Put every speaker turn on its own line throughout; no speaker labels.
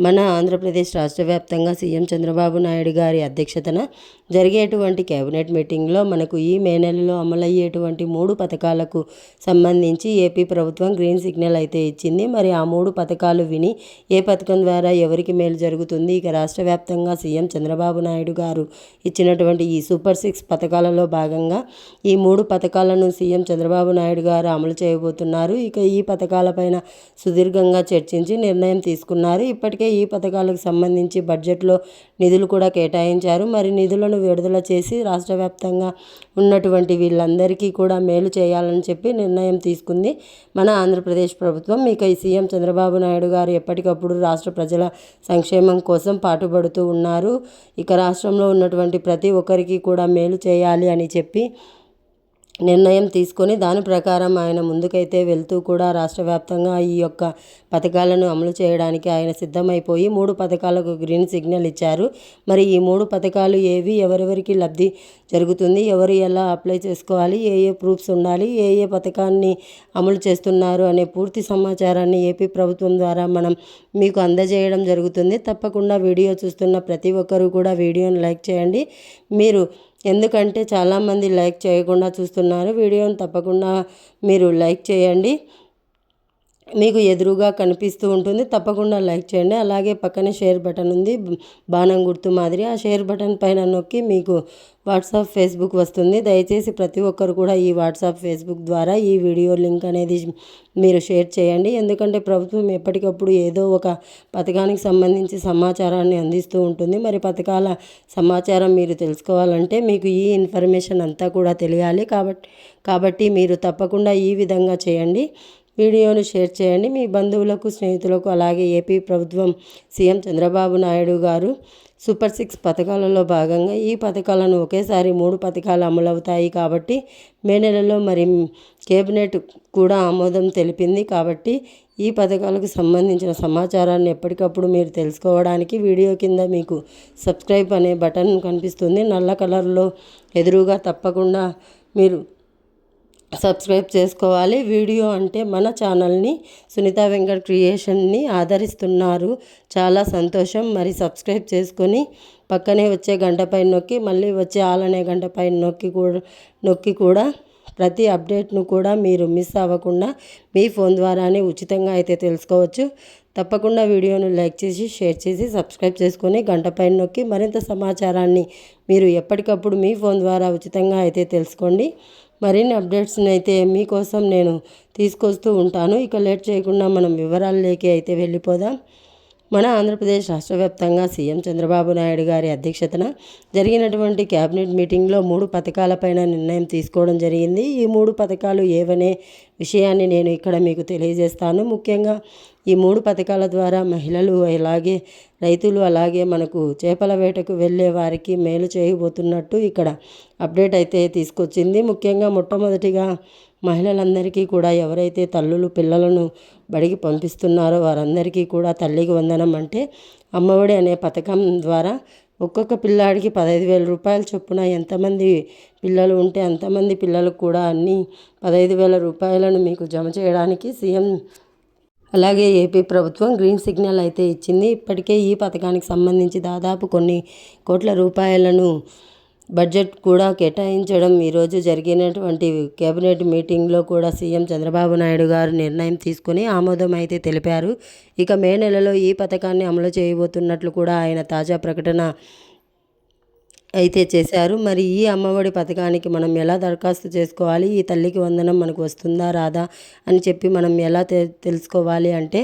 మన ఆంధ్రప్రదేశ్ రాష్ట్ర వ్యాప్తంగా సీఎం చంద్రబాబు నాయుడు గారి అధ్యక్షతన జరిగేటువంటి కేబినెట్ మీటింగ్లో మనకు ఈ మే నెలలో అమలయ్యేటువంటి మూడు పథకాలకు సంబంధించి ఏపీ ప్రభుత్వం గ్రీన్ సిగ్నల్ అయితే ఇచ్చింది. మరి ఆ మూడు పథకాలు విని ఏ పథకం ద్వారా ఎవరికి మేలు జరుగుతుంది? ఇక రాష్ట్ర వ్యాప్తంగా సీఎం చంద్రబాబు నాయుడు గారు ఇచ్చినటువంటి ఈ సూపర్ సిక్స్ పథకాలలో భాగంగా ఈ మూడు పథకాలను సీఎం చంద్రబాబు నాయుడు గారు అమలు చేయబోతున్నారు. ఇక ఈ పథకాలపైన సుదీర్ఘంగా చర్చించి నిర్ణయం తీసుకున్నారు. ఇప్పటికే ఈ పథకాలకు సంబంధించి బడ్జెట్లో నిధులు కూడా కేటాయించారు. మరి నిధులను విడుదల చేసి రాష్ట్ర వ్యాప్తంగా ఉన్నటువంటి వీళ్ళందరికీ కూడా మేలు చేయాలని చెప్పి నిర్ణయం తీసుకుంది మన ఆంధ్రప్రదేశ్ ప్రభుత్వం. ఇక ఈ సీఎం చంద్రబాబు నాయుడు గారు ఎప్పటికప్పుడు రాష్ట్ర ప్రజల సంక్షేమం కోసం పాటుపడుతూ ఉన్నారు. ఇక రాష్ట్రంలో ఉన్నటువంటి ప్రతి ఒక్కరికి కూడా మేలు చేయాలి అని చెప్పి నిర్ణయం తీసుకొని దాని ప్రకారం ఆయన ముందుకైతే వెళ్తూ కూడా రాష్ట్ర వ్యాప్తంగా ఈ యొక్క పథకాలను అమలు చేయడానికి ఆయన సిద్ధమైపోయి మూడు పథకాలకు గ్రీన్ సిగ్నల్ ఇచ్చారు. మరి ఈ మూడు పథకాలు ఏవి? ఎవరెవరికి లబ్ధి జరుగుతుంది? ఎవరు ఎలా అప్లై చేసుకోవాలి? ఏ ఏ ప్రూఫ్స్ ఉండాలి? ఏ ఏ పథకాన్ని అమలు చేస్తున్నారు అనే పూర్తి సమాచారాన్ని ఏపీ ప్రభుత్వం ద్వారా మనం మీకు అందజేయడం జరుగుతుంది. తప్పకుండా వీడియో చూస్తున్న ప్రతి ఒక్కరూ కూడా వీడియోని లైక్ చేయండి. మీరు ఎందుకంటే చాలామంది లైక్ చేయకుండా చూస్తున్నారు. వీడియోని తప్పకుండా మీరు లైక్ చేయండి. మీకు ఎదురుగా కనిపిస్తూ ఉంటుంది. తప్పకుండా లైక్ చేయండి. అలాగే పక్కనే షేర్ బటన్ ఉంది. బాణం గుర్తు మాదిరి. ఆ షేర్ బటన్ పైన నొక్కి మీకు వాట్సాప్ ఫేస్బుక్ వస్తుంది. దయచేసి ప్రతి ఒక్కరు కూడా ఈ వాట్సాప్ ఫేస్బుక్ ద్వారా ఈ వీడియో లింక్ అనేది మీరు షేర్ చేయండి. ఎందుకంటే ప్రభుత్వం ఎప్పటికప్పుడు ఏదో ఒక పథకానికి సంబంధించి సమాచారాన్ని అందిస్తూ ఉంటుంది. మరి పథకాల సమాచారం మీరు తెలుసుకోవాలంటే మీకు ఈ ఇన్ఫర్మేషన్ అంతా కూడా తెలియాలి. కాబట్టి కాబట్టి మీరు తప్పకుండా ఈ విధంగా చేయండి. వీడియోను షేర్ చేయండి. మీ బంధువులకు స్నేహితులకు అలాగే ఏపీ ప్రభుత్వం సీఎం చంద్రబాబు నాయుడు గారు సూపర్ సిక్స్ పథకాలలో భాగంగా ఈ పథకాలను ఒకేసారి మూడు పథకాలు అమలవుతాయి కాబట్టి మే నెలలో మరి కేబినెట్ కూడా ఆమోదం తెలిపింది కాబట్టి ఈ పథకాలకు సంబంధించిన సమాచారాన్ని ఎప్పటికప్పుడు మీరు తెలుసుకోవడానికి వీడియో కింద మీకు సబ్స్క్రైబ్ అనే బటన్ కనిపిస్తుంది. నల్ల కలర్లో ఎదురుగా తప్పకుండా మీరు సబ్స్క్రైబ్ చేసుకోవాలి. వీడియో అంటే మన ఛానల్ని సునీత వెంకట్ క్రియేషన్ని ఆదరిస్తున్నారు. చాలా సంతోషం. మరి సబ్స్క్రైబ్ చేసుకొని పక్కనే వచ్చే గంట పైన నొక్కి మళ్ళీ వచ్చే ఆలనే గంట పైన నొక్కి కూడా నొక్కి కూడా ప్రతి అప్డేట్ను కూడా మీరు మిస్ అవ్వకుండా మీ ఫోన్ ద్వారానే ఉచితంగా అయితే తెలుసుకోవచ్చు. తప్పకుండా వీడియోను లైక్ చేసి షేర్ చేసి సబ్స్క్రైబ్ చేసుకొని గంట పైన నొక్కి మరింత సమాచారాన్ని మీరు ఎప్పటికప్పుడు మీ ఫోన్ ద్వారా ఉచితంగా అయితే తెలుసుకోండి. మరిన్ని అప్డేట్స్ని అయితే మీకోసం నేను తీసుకొస్తూ ఉంటాను. ఇక లేట్ చేయకుండా మనం వివరాల్లోకి అయితే వెళ్ళిపోదాం. మన ఆంధ్రప్రదేశ్ రాష్ట్ర వ్యాప్తంగా సీఎం చంద్రబాబు నాయుడు గారి అధ్యక్షతన జరిగినటువంటి కేబినెట్ మీటింగ్లో మూడు పథకాలపైన నిర్ణయం తీసుకోవడం జరిగింది. ఈ మూడు పథకాలు ఏవనే విషయాన్ని నేను ఇక్కడ మీకు తెలియజేస్తాను. ముఖ్యంగా ఈ మూడు పథకాల ద్వారా మహిళలు అలాగే రైతులు అలాగే మనకు చేపల వేటకు వెళ్ళే వారికి మేలు చేయబోతున్నట్టు ఇక్కడ అప్డేట్ అయితే తీసుకొచ్చింది. ముఖ్యంగా మొట్టమొదటిగా మహిళలందరికీ కూడా ఎవరైతే తల్లులు పిల్లలను బడికి పంపిస్తున్నారో వారందరికీ కూడా తల్లికి వందనం అంటే అమ్మఒడి అనే పథకం ద్వారా ఒక్కొక్క పిల్లాడికి పదహైదు వేల రూపాయల చొప్పున ఎంతమంది పిల్లలు ఉంటే అంతమంది పిల్లలకు కూడా అన్ని పదహైదు వేల రూపాయలను మీకు జమ చేయడానికి సీఎం అలాగే ఏపీ ప్రభుత్వం గ్రీన్ సిగ్నల్ అయితే ఇచ్చింది. ఇప్పటికే ఈ పథకానికి సంబంధించి దాదాపు కొన్ని కోట్ల రూపాయలను బడ్జెట్ కూడా కేటాయించడం ఈరోజు జరిగినటువంటి కేబినెట్ మీటింగ్లో కూడా సీఎం చంద్రబాబు నాయుడు గారు నిర్ణయం తీసుకుని ఆమోదం అయితే తెలిపారు. ఇక మే నెలలో ఈ పథకాన్ని అమలు చేయబోతున్నట్లు కూడా ఆయన తాజా ప్రకటన అయితే చేశారు. మరి ఈ అమ్మఒడి పథకానికి మనం ఎలా దరఖాస్తు చేసుకోవాలి? ఈ తల్లికి వందనం మనకు వస్తుందా రాదా అని చెప్పి మనం ఎలా తె తెలుసుకోవాలి అంటే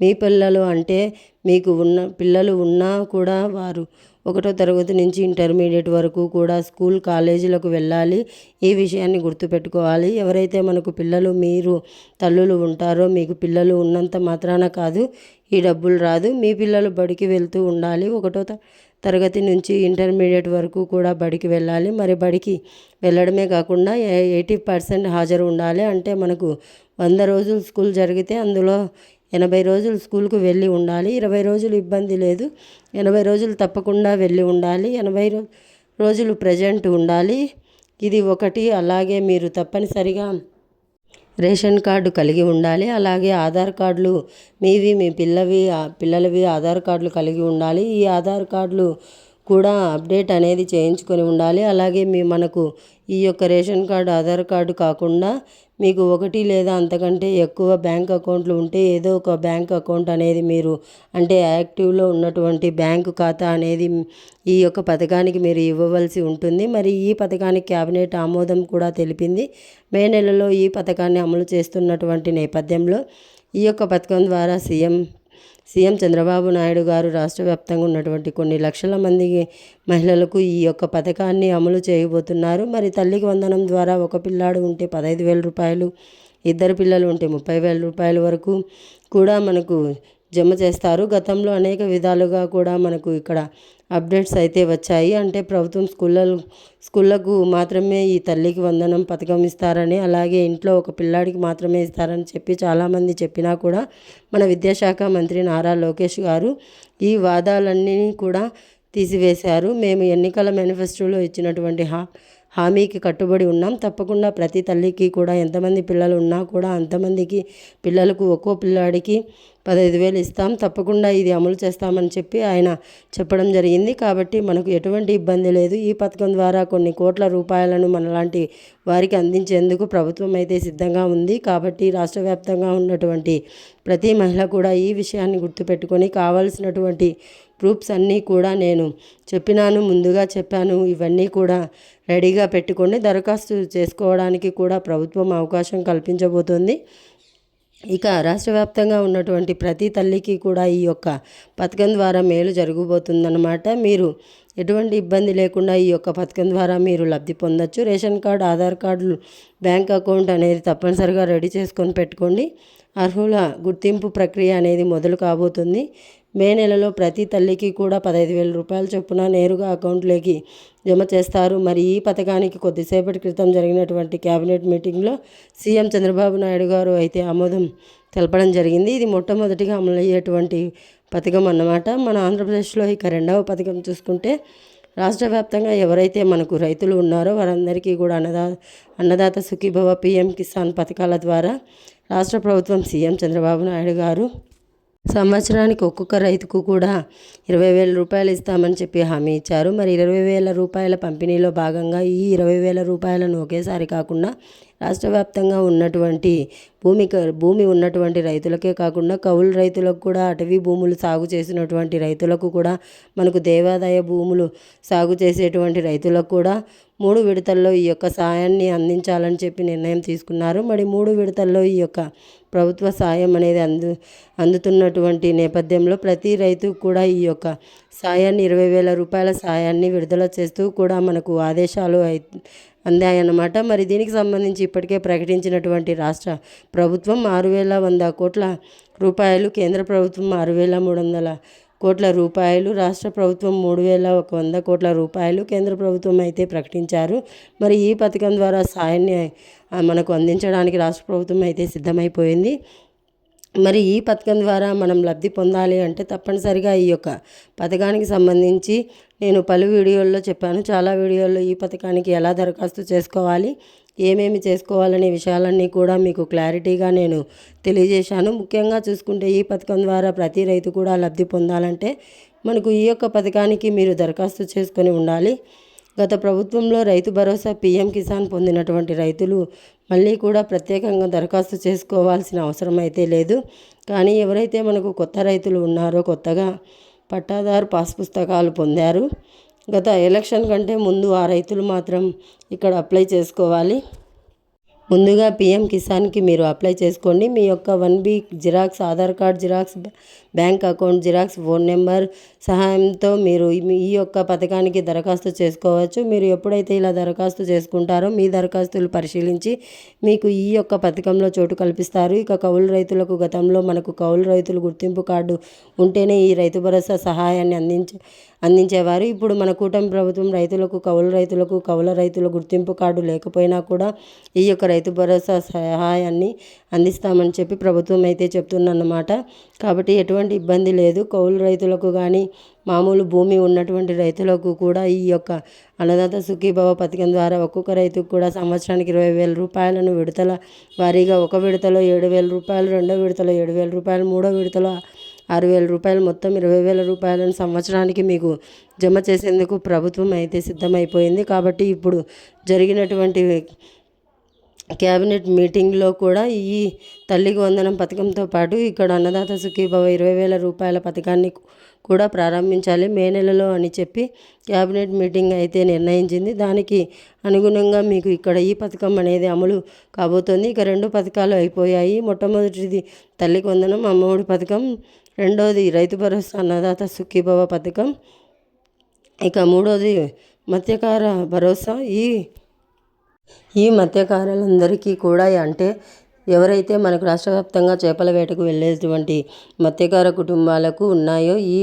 మీ పిల్లలు అంటే మీకు ఉన్న పిల్లలు ఉన్నా కూడా వారు ఒకటో తరగతి నుంచి ఇంటర్మీడియట్ వరకు కూడా స్కూల్ కాలేజీలకు వెళ్ళాలి. ఈ విషయాన్ని గుర్తుపెట్టుకోవాలి. ఎవరైతే మనకు పిల్లలు మీరు తల్లులు ఉంటారో మీకు పిల్లలు ఉన్నంత మాత్రాన కాదు ఈ డబ్బులు రాదు. మీ పిల్లలు బడికి వెళ్తూ ఉండాలి. ఒకటో తరగతి నుంచి ఇంటర్మీడియట్ వరకు కూడా బడికి వెళ్ళాలి. మరి బడికి వెళ్ళడమే కాకుండా ఎయిటీ పర్సెంట్ హాజరు ఉండాలి. అంటే మనకు వంద రోజులు స్కూల్ జరిగితే అందులో ఎనభై రోజులు స్కూల్కు వెళ్ళి ఉండాలి. ఇరవై రోజులు ఇబ్బంది లేదు. ఎనభై రోజులు తప్పకుండా వెళ్ళి ఉండాలి. ఎనభై రోజులు ప్రజెంట్ ఉండాలి. ఇది ఒకటి. అలాగే మీరు తప్పనిసరిగా రేషన్ కార్డు కలిగి ఉండాలి. అలాగే ఆధార్ కార్డులు మీవి మీ పిల్లవి పిల్లలవి ఆధార్ కార్డులు కలిగి ఉండాలి. ఈ ఆధార్ కార్డులు కూడా అప్డేట్ అనేది చేయించుకొని ఉండాలి. అలాగే మీ మనకు ఈ యొక్క రేషన్ కార్డు ఆధార్ కార్డు కాకుండా మీకు ఒకటి లేదా అంతకంటే ఎక్కువ బ్యాంక్ అకౌంట్లు ఉంటే ఏదో ఒక బ్యాంక్ అకౌంట్ అనేది మీరు అంటే యాక్టివ్లో ఉన్నటువంటి బ్యాంకు ఖాతా అనేది ఈ యొక్క పథకానికి మీరు ఇవ్వవలసి ఉంటుంది. మరి ఈ పథకానికి క్యాబినెట్ ఆమోదం కూడా తెలిపింది. మే నెలలో ఈ పథకాన్ని అమలు చేస్తున్నటువంటి నేపథ్యంలో ఈ యొక్క పథకం ద్వారా సీఎం సీఎం చంద్రబాబు నాయుడు గారు రాష్ట్ర వ్యాప్తంగా ఉన్నటువంటి కొన్ని లక్షల మంది మహిళలకు ఈ యొక్క పథకాన్ని అమలు చేయబోతున్నారు. మరి తల్లికి వందనం ద్వారా ఒక పిల్లాడు ఉంటే పదహైదు వేల రూపాయలు ఇద్దరు పిల్లలు ఉంటే ముప్పై వేల రూపాయల వరకు కూడా మనకు జమ చేస్తారు. గతంలో అనేక విధాలుగా కూడా మనకు ఇక్కడ అప్డేట్స్ అయితే వచ్చాయి. అంటే ప్రభుత్వం స్కూళ్ళ స్కూళ్ళకు మాత్రమే ఈ తల్లికి వందనం పథకం ఇస్తారని అలాగే ఇంట్లో ఒక పిల్లాడికి మాత్రమే ఇస్తారని చెప్పి చాలామంది చెప్పినా కూడా మన విద్యాశాఖ మంత్రి నారా లోకేష్ గారు ఈ వాదాలన్నీ కూడా తీసివేశారు. మేము ఎన్నికల మేనిఫెస్టోలో ఇచ్చినటువంటి హా హామీకి కట్టుబడి ఉన్నాం. తప్పకుండా ప్రతి తల్లికి కూడా ఎంతమంది పిల్లలు ఉన్నా కూడా అంతమందికి పిల్లలకు ఒక్కో పిల్లాడికి పదహైదు వేలు ఇస్తాం. తప్పకుండా ఇది అమలు చేస్తామని చెప్పి ఆయన చెప్పడం జరిగింది. కాబట్టి మనకు ఎటువంటి ఇబ్బంది లేదు. ఈ పథకం ద్వారా కొన్ని కోట్ల రూపాయలను మనలాంటి వారికి అందించేందుకు ప్రభుత్వం అయితే సిద్ధంగా ఉంది. కాబట్టి రాష్ట్ర వ్యాప్తంగా ఉన్నటువంటి ప్రతి మహిళ కూడా ఈ విషయాన్ని గుర్తుపెట్టుకొని కావాల్సినటువంటి ప్రూఫ్స్ అన్నీ కూడా నేను చెప్పినాను ముందుగా చెప్పాను. ఇవన్నీ కూడా రెడీగా పెట్టుకొని దరఖాస్తు చేసుకోవడానికి కూడా ప్రభుత్వం అవకాశం కల్పించబోతోంది. ఇక రాష్ట్ర వ్యాప్తంగా ఉన్నటువంటి ప్రతి తల్లికి కూడా ఈ యొక్క పథకం ద్వారా మేలు జరగబోతుందన్నమాట. మీరు ఎటువంటి ఇబ్బంది లేకుండా ఈ యొక్క పథకం ద్వారా మీరు లబ్ధి పొందొచ్చు. రేషన్ కార్డు ఆధార్ కార్డులు బ్యాంక్ అకౌంట్ అనేది తప్పనిసరిగా రెడీ చేసుకొని పెట్టుకోండి. అర్హుల గుర్తింపు ప్రక్రియ అనేది మొదలు కాబోతుంది. మే నెలలో ప్రతి తల్లికి కూడా పదహైదు వేల రూపాయల చొప్పున నేరుగా అకౌంట్లోకి జమ చేస్తారు. మరి ఈ పథకానికి కొద్దిసేపటి క్రితం జరిగినటువంటి కేబినెట్ మీటింగ్లో సీఎం చంద్రబాబు నాయుడు గారు అయితే ఆమోదం తెలపడం జరిగింది. ఇది మొట్టమొదటిగా అమలయ్యేటువంటి పథకం అన్నమాట. మన ఆంధ్రప్రదేశ్లో ఇక రెండవ పథకం చూసుకుంటే రాష్ట్ర వ్యాప్తంగా ఎవరైతే మనకు రైతులు ఉన్నారో వారందరికీ కూడా అన్నదా అన్నదాత సుఖీభవ పిఎం కిసాన్ పథకాల ద్వారా రాష్ట్ర ప్రభుత్వం సీఎం చంద్రబాబు నాయుడు గారు సంవత్సరానికి ఒక్కొక్క రైతుకు కూడా ఇరవై వేల రూపాయలు ఇస్తామని చెప్పి హామీ ఇచ్చారు. మరి ఇరవై వేల రూపాయల పంపిణీలో భాగంగా ఈ ఇరవై వేల రూపాయలను ఒకేసారి కాకుండా రాష్ట్ర వ్యాప్తంగా ఉన్నటువంటి భూమి భూమి ఉన్నటువంటి రైతులకే కాకుండా కౌలు రైతులకు కూడా అటవీ భూములు సాగు చేసినటువంటి రైతులకు కూడా మనకు దేవాదాయ భూములు సాగు చేసేటువంటి రైతులకు కూడా మూడు విడతల్లో ఈ యొక్క సాయాన్ని అందించాలని చెప్పి నిర్ణయం తీసుకున్నారు. మరి మూడు విడతల్లో ఈ యొక్క ప్రభుత్వ సాయం అనేది అందు అందుతున్నటువంటి నేపథ్యంలో ప్రతి రైతు కూడా ఈ యొక్క సాయాన్ని ఇరవై వేల రూపాయల సాయాన్ని విడుదల చేస్తూ కూడా మనకు ఆదేశాలు అందాయన్నమాట. మరి దీనికి సంబంధించి ఇప్పటికే ప్రకటించినటువంటి రాష్ట్ర ప్రభుత్వం ఆరు వేల వంద కోట్ల రూపాయలు కేంద్ర ప్రభుత్వం ఆరు వేల మూడు వందల కోట్ల రూపాయలు రాష్ట్ర ప్రభుత్వం మూడు వేల ఒక వంద కోట్ల రూపాయలు కేంద్ర ప్రభుత్వం అయితే ప్రకటించారు. మరి ఈ పథకం ద్వారా సాయాన్ని మనకు అందించడానికి రాష్ట్ర ప్రభుత్వం అయితే సిద్ధమైపోయింది. మరి ఈ పథకం ద్వారా మనం లబ్ధి పొందాలి అంటే తప్పనిసరిగా ఈ యొక్క పథకానికి సంబంధించి నేను పలు వీడియోల్లో చెప్పాను. చాలా వీడియోల్లో ఈ పథకానికి ఎలా దరఖాస్తు చేసుకోవాలి ఏమేమి చేసుకోవాలనే విషయాలన్నీ కూడా మీకు క్లారిటీగా నేను తెలియజేశాను. ముఖ్యంగా చూసుకుంటే ఈ పథకం ద్వారా ప్రతి రైతు కూడా లబ్ధి పొందాలంటే మనకు ఈ యొక్క పథకానికి మీరు దరఖాస్తు చేసుకొని ఉండాలి. గత ప్రభుత్వంలో రైతు భరోసా పీఎం కిసాన్ పొందినటువంటి రైతులు మళ్ళీ కూడా ప్రత్యేకంగా దరఖాస్తు చేసుకోవాల్సిన అవసరం అయితే లేదు. కానీ ఎవరైతే మనకు కొత్త రైతులు ఉన్నారో కొత్తగా పట్టాదారు పాస్ పుస్తకాలు పొందారు గత ఎలక్షన్ కంటే ముందు ఆ రైతులు మాత్రం ఇక్కడ అప్లై చేసుకోవాలి. ముందుగా పిఎం కిసాన్కి మీరు అప్లై చేసుకోండి. మీ యొక్క one week xerox Aadhaar card xerox bank account xerox phone number సహాయంతో మీరు ఈ యొక్క పథకానికి దరఖాస్తు చేసుకోవచ్చు. మీరు ఎప్పుడైతే ఇలా దరఖాస్తు చేసుకుంటారో మీ దరఖాస్తులు పరిశీలించి మీకు ఈ యొక్క పథకంలో చోటు కల్పిస్తారు. ఇక కౌలు రైతులకు గతంలో మనకు కౌలు రైతులు గుర్తింపు కార్డు ఉంటేనే ఈ రైతు భరోసా సహాయాన్ని అందించ అందించేవారు. ఇప్పుడు మన కూటమి ప్రభుత్వం రైతులకు కౌలు రైతులకు కౌల రైతుల గుర్తింపు కార్డు లేకపోయినా కూడా ఈ యొక్క రైతు భరోసా సహాయాన్ని అందిస్తామని చెప్పి ప్రభుత్వం అయితే చెప్తుందన్నమాట. కాబట్టి ఎటువంటి ఇబ్బంది లేదు. కౌలు రైతులకు కానీ మామూలు భూమి ఉన్నటువంటి రైతులకు కూడా ఈ యొక్క అన్నదాత సుఖీభవ పథకం ద్వారా ఒక్కొక్క రైతుకు కూడా సంవత్సరానికి ఇరవై వేల రూపాయలను విడతల వారీగా ఒక విడతలో ఏడు వేల రూపాయలు రెండో విడతలో ఏడు వేల రూపాయలు మూడో విడతలో ఆరు వేల రూపాయలు మొత్తం ఇరవై వేల రూపాయలను సంవత్సరానికి మీకు జమ చేసేందుకు ప్రభుత్వం అయితే సిద్ధమైపోయింది. కాబట్టి ఇప్పుడు జరిగినటువంటి క్యాబినెట్ మీటింగ్లో కూడా ఈ తల్లికి వందనం పథకంతో పాటు ఇక్కడ అన్నదాత సుఖీభవ ఇరవై వేల రూపాయల పథకాన్ని కూడా ప్రారంభించాలి మే నెలలో అని చెప్పి క్యాబినెట్ మీటింగ్ అయితే నిర్ణయించింది. దానికి అనుగుణంగా మీకు ఇక్కడ ఈ పథకం అనేది అమలు కాబోతోంది. ఇక రెండు పథకాలు అయిపోయాయి. మొట్టమొదటిది తల్లికి వందనం అమ్మఒడి పథకం రెండోది రైతు భరోసా అన్నదాత సుఖీభవ పథకం ఇక మూడోది మత్స్యకార భరోసా. ఈ ఈ మత్స్యకారులందరికీ కూడా అంటే ఎవరైతే మనకు రాష్ట్ర వ్యాప్తంగా చేపల వేటకు వెళ్ళేటువంటి మత్స్యకార కుటుంబాలకు ఉన్నాయో ఈ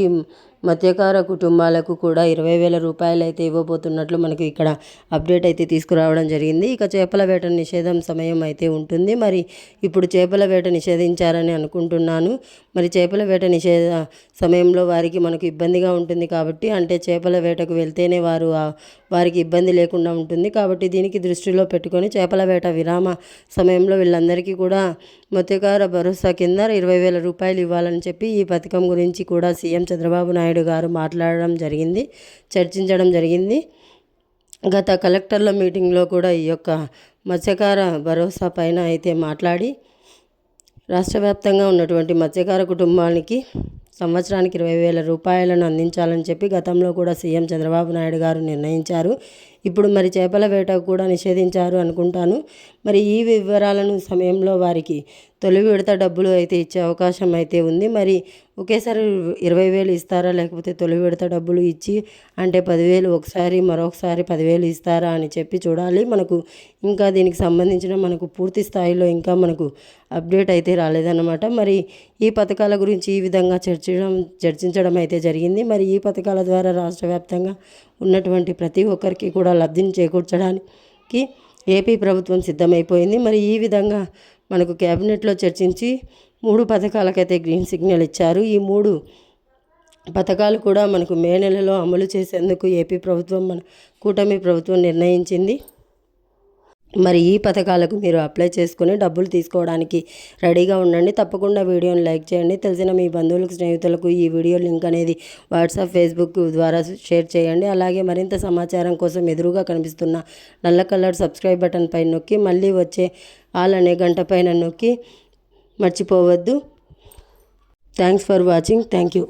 మత్స్యకార కుటుంబాలకు కూడా ఇరవై వేల రూపాయలు అయితే ఇవ్వబోతున్నట్లు మనకు ఇక్కడ అప్డేట్ అయితే తీసుకురావడం జరిగింది. ఇక చేపల వేట నిషేధం సమయం అయితే ఉంటుంది. మరి ఇప్పుడు చేపల వేట నిషేధించారని అనుకుంటున్నాను. మరి చేపల వేట నిషేధ సమయంలో వారికి మనకు ఇబ్బందిగా ఉంటుంది కాబట్టి అంటే చేపల వేటకు వెళ్తేనే వారు వారికి ఇబ్బంది లేకుండా ఉంటుంది. కాబట్టి దీనికి దృష్టిలో పెట్టుకొని చేపల వేట విరామ సమయంలో వీళ్ళందరికీ కూడా మత్స్యకార భరోసా కింద ఇరవై వేల రూపాయలు ఇవ్వాలని చెప్పి ఈ పథకం గురించి కూడా సీఎం చంద్రబాబు నాయుడు గారు మాట్లాడడం జరిగింది చర్చించడం జరిగింది. గత కలెక్టర్ల మీటింగ్లో కూడా ఈ యొక్క మత్స్యకార భరోసా పైన అయితే మాట్లాడి రాష్ట్ర వ్యాప్తంగా ఉన్నటువంటి మత్స్యకార కుటుంబానికి సంవత్సరానికి ఇరవై వేల రూపాయలను అందించాలని చెప్పి గతంలో కూడా సీఎం చంద్రబాబు నాయుడు గారు నిర్ణయించారు. ఇప్పుడు మరి చేపల వేట కూడా నిషేధించారు అనుకుంటాను. మరి ఈ వివరాలను సమయంలో వారికి తొలి విడత డబ్బులు అయితే ఇచ్చే అవకాశం అయితే ఉంది. మరి ఒకేసారి ఇరవై వేలు ఇస్తారా లేకపోతే తొలి విడత డబ్బులు ఇచ్చి అంటే పదివేలు ఒకసారి మరొకసారి పదివేలు ఇస్తారా అని చెప్పి చూడాలి. మనకు ఇంకా దీనికి సంబంధించిన మనకు పూర్తి స్థాయిలో ఇంకా మనకు అప్డేట్ అయితే రాలేదన్నమాట. మరి ఈ పథకాల గురించి ఈ విధంగా చర్చించడం చర్చించడం అయితే జరిగింది. మరి ఈ పథకాల ద్వారా రాష్ట్ర వ్యాప్తంగా ఉన్నటువంటి ప్రతి ఒక్కరికి కూడా లబ్ధిని చేకూర్చడానికి ఏపీ ప్రభుత్వం సిద్ధమైపోయింది. మరి ఈ విధంగా మనకు క్యాబినెట్లో చర్చించి మూడు పథకాలకైతే గ్రీన్ సిగ్నల్ ఇచ్చారు. ఈ మూడు పథకాలు కూడా మనకు మే నెలలో అమలు చేసేందుకు ఏపీ ప్రభుత్వం మన కూటమి ప్రభుత్వం నిర్ణయించింది. మరి ఈ పథకాలకు మీరు అప్లై చేసుకుని డబ్బులు తీసుకోవడానికి రెడీగా ఉండండి. తప్పకుండా వీడియోని లైక్ చేయండి. తెలిసిన మీ బంధువులకు స్నేహితులకు ఈ వీడియో లింక్ అనేది వాట్సాప్ ఫేస్బుక్ ద్వారా షేర్ చేయండి. అలాగే మరింత సమాచారం కోసం ఎదురుగా కనిపిస్తున్న నల్ల కలర్ సబ్స్క్రైబ్ బటన్ పైన నొక్కి మళ్ళీ వచ్చే ఆల్ అనే గంట పైన నొక్కి మర్చిపోవద్దు. Thanks for watching. Thank you.